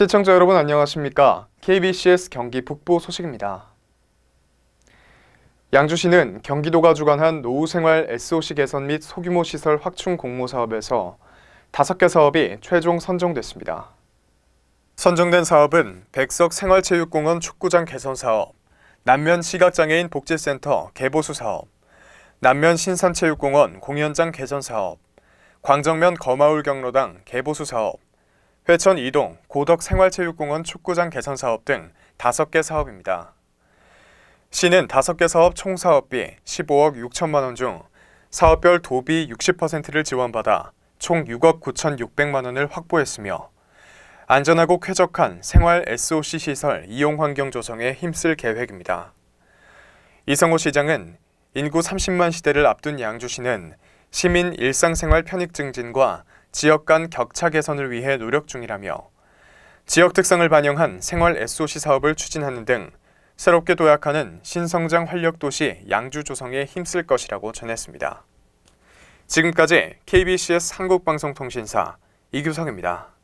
시청자 여러분 안녕하십니까? KBCS 경기 북부 소식입니다. 양주시는 경기도가 주관한 노후생활 SOC 개선 및 소규모 시설 확충 공모 사업에서 다섯 개 사업이 최종 선정됐습니다. 선정된 사업은 백석 생활체육공원 축구장 개선 사업, 남면 시각장애인 복지센터 개보수 사업, 남면 신산체육공원 공연장 개선 사업, 광정면 거마울 경로당 개보수 사업, 회천 이동 고덕 생활체육공원 축구장 개선 사업 등 다섯 개 사업입니다. 시는 다섯 개 사업 총 사업비 15억 6천만 원 중 사업별 도비 60%를 지원받아 총 6억 9천6백만 원을 확보했으며 안전하고 쾌적한 생활 SOC 시설 이용 환경 조성에 힘쓸 계획입니다. 이성호 시장은 인구 30만 시대를 앞둔 양주시는 시민 일상생활 편익 증진과 지역 간 격차 개선을 위해 노력 중이라며 지역 특성을 반영한 생활 SOC 사업을 추진하는 등 새롭게 도약하는 신성장 활력 도시 양주 조성에 힘쓸 것이라고 전했습니다. 지금까지 KBCS 한국방송통신사 이규석입니다.